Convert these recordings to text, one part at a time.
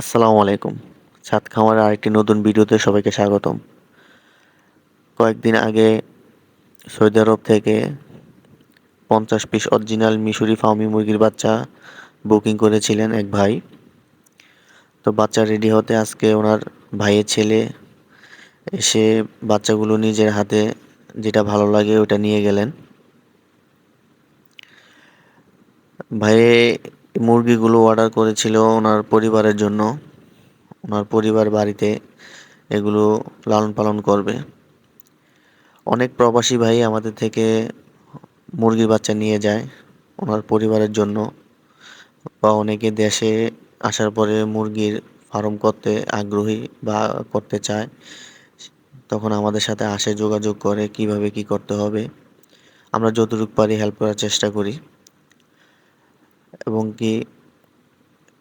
আসসালামু আলাইকুম। ছাদ খামারের আরেকটি নতুন ভিডিওতে সবাইকে স্বাগতম। কয়েকদিন আগে সৌদি আরব থেকে পঞ্চাশ পিস অরিজিনাল মিশরি ফার্মি মুরগির বাচ্চা বুকিং করেছিলেন এক ভাই। তো বাচ্চা রেডি হতে আজকে ওনার ভাইয়ের ছেলে এসে বাচ্চাগুলো নিজের হাতে যেটা ভালো লাগে ওটা নিয়ে গেলেন। ভাইয়ে মুরগিগুলো অর্ডার করেছিল ওনার পরিবারের জন্য। ওনার পরিবার বাড়িতে এগুলো লালন পালন করবে। অনেক প্রবাসী ভাই আমাদের থেকে মুরগির বাচ্চা নিয়ে যায় ওনার পরিবারের জন্য বা অনেকে দেশে আসার পরে মুরগির ফার্ম করতে আগ্রহী বা করতে চায়, তখন আমাদের সাথে আসে, যোগাযোগ করে কীভাবে কি করতে হবে। আমরা যতটুকু পারি হেল্প করার চেষ্টা করি। এবং কি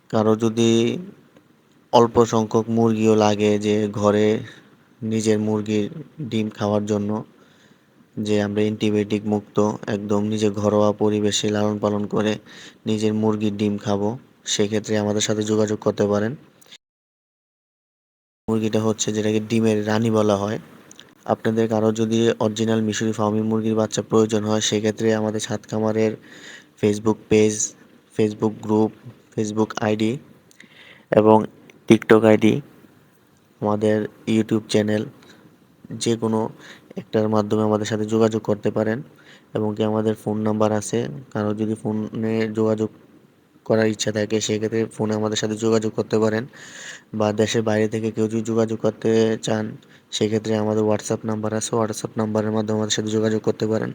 কারও যদি অল্প সংখ্যক মুরগিও লাগে যে ঘরে নিজের মুরগির ডিম খাওয়ার জন্য, যে আমরা অ্যান্টিবায়োটিক মুক্ত, একদম নিজে ঘরোয়া পরিবেশে লালন পালন করে নিজের মুরগির ডিম খাব, সেক্ষেত্রে আমাদের সাথে যোগাযোগ করতে পারেন। মুরগিটা হচ্ছে যেটাকে ডিমের রানী বলা হয়। আপনাদের কারও যদি অরিজিনাল মিশরি ফার্মি মুরগির বাচ্চা প্রয়োজন হয়, সেক্ষেত্রে আমাদের ছাদ খামারের Facebook page Facebook group Facebook ID এবং টিকটক আইডি আমাদের ইউটিউব চ্যানেল যে কোনো একটার মাধ্যমে আমাদের সাথে যোগাযোগ করতে পারেন এবং কি আমাদের ফোন নাম্বার আছে। কারও যদি ফোনে যোগাযোগ করার ইচ্ছা থাকে, সেক্ষেত্রে ফোনে আমাদের সাথে যোগাযোগ করতে পারেন। বা দেশের বাইরে থেকে কেউ যদি যোগাযোগ করতে চান, সেক্ষেত্রে আমাদের হোয়াটসঅ্যাপ নাম্বার আছে। হোয়াটসঅ্যাপ নাম্বারের মাধ্যমে আমাদের সাথে যোগাযোগ করতে পারেন।